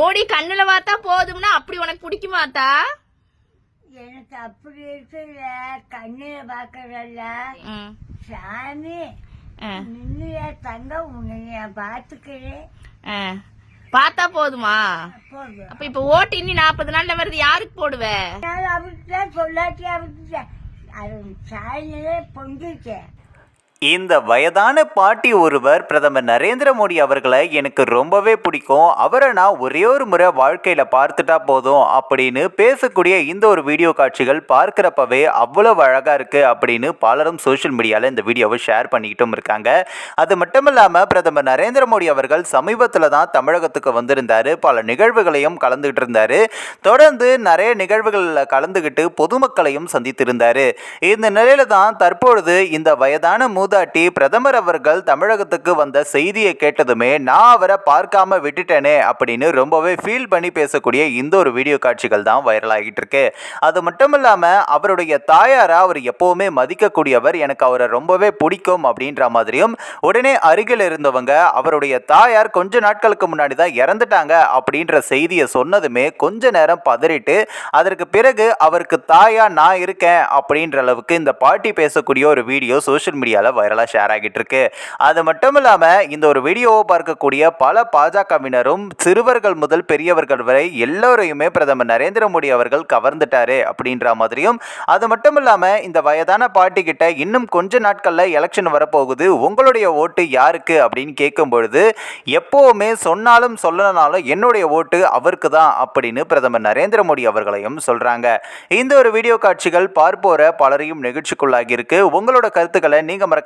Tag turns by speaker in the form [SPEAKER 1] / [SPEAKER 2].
[SPEAKER 1] மோடி கண்ணுல பார்த்தா போதும்னா அப்படி உனக்கு பிடிக்குமாத்தா
[SPEAKER 2] எனக்கு அப்படி இருக்குல்ல. கண்ணில பாக்கறல்ல சாமி நின்னுயா தங்க உன்னை நான் பாத்துக்கிறேன்.
[SPEAKER 1] பார்த்தா போதுமா? அப்ப இப்ப ஓட்டு இன்னி நாற்பது நாள்ல வருது யாருக்கு போடுவ?
[SPEAKER 2] நான் அவர்கிட்ட சொல்லாட்டி சாயலே பொங்கிட்டேன்
[SPEAKER 3] இந்த வயதான பாட்டி ஒருவர் பிரதமர் நரேந்திர மோடி அவர்களை எனக்கு ரொம்பவே பிடிக்கும். அவரை நான் ஒரே ஒரு முறை வாழ்க்கையில் பார்த்துட்டா போதும் அப்படின்னு பேசக்கூடிய இந்த ஒரு வீடியோ காட்சிகள் பார்க்குறப்பவே அவ்வளவு அழகாக இருக்குது அப்படின்னு பலரும் சோஷியல் மீடியாவில் இந்த வீடியோவை ஷேர் பண்ணிக்கிட்டும் இருக்காங்க. அது மட்டும் இல்லாமல் பிரதமர் நரேந்திர மோடி அவர்கள் சமீபத்தில் தான் தமிழகத்துக்கு வந்திருந்தார். பல நிகழ்வுகளையும் கலந்துகிட்டு இருந்தார். தொடர்ந்து நிறைய நிகழ்வுகளில் கலந்துக்கிட்டு பொதுமக்களையும் சந்தித்திருந்தார். இந்த நிலையில் தான் தற்பொழுது இந்த வயதான மூதாட்டி பிரதமர் அவர்கள் தமிழகத்துக்கு வந்த செய்தியை கேட்டதுமே நான் அவரை பார்க்காம விட்டுட்டேனே அப்படின்னு ரொம்பவே ஃபீல் பண்ணி பேசக்கூடிய இந்த ஒரு வீடியோ காட்சிகள் தான் வைரல் ஆகிட்டு இருக்கு. அது மட்டும் இல்லாமல் அவருடைய தாயாரை அவர் எப்போவுமே மதிக்கக்கூடியவர் எனக்கு அவரை ரொம்பவே பிடிக்கும் அப்படின்ற மாதிரியும் உடனே அருகில் இருந்தவங்க அவருடைய தாயார் கொஞ்ச நாட்களுக்கு முன்னாடி தான் இறந்துட்டாங்க அப்படின்ற செய்தியை சொன்னதுமே கொஞ்ச நேரம் பதறிட்டு அதற்கு பிறகு அவருக்கு தாயா நான் இருக்கேன் அப்படின்ற அளவுக்கு இந்த பாட்டி பேசக்கூடிய ஒரு வீடியோ சோஷியல் மீடியாவில் வைரலாக ஷேர் ஆகிட்டு இருக்கு அது மட்டும் இல்லாமல் இந்த ஒரு வீடியோவை பார்க்கக்கூடிய பல பாஜகவினரும் சிறுவர்கள் முதல் பெரியவர்கள் வரை எல்லோரையுமே பிரதமர் நரேந்திர மோடி அவர்கள் கவர்ந்துட்டாரு அப்படின்ற மாதிரியும் அது மட்டும் இல்லாமல் இந்த வயதான பாட்டி கிட்ட இன்னும் கொஞ்ச நாட்களில் எலெக்ஷன் வரப்போகுது. உங்களுடைய ஓட்டு யாருக்கு அப்படின்னு கேட்கும் பொழுது எப்போவுமே சொன்னாலும் சொல்லனாலும் என்னுடைய ஓட்டு அவருக்கு தான் அப்படின்னு பிரதமர் நரேந்திர மோடி அவர்களையும் சொல்றாங்க. இந்த ஒரு வீடியோ காட்சிகள் பார்ப்போற பலரையும் நெகிழ்ச்சிக்குள்ளாகி இருக்கு உங்களோட கருத்துக்களை நீங்க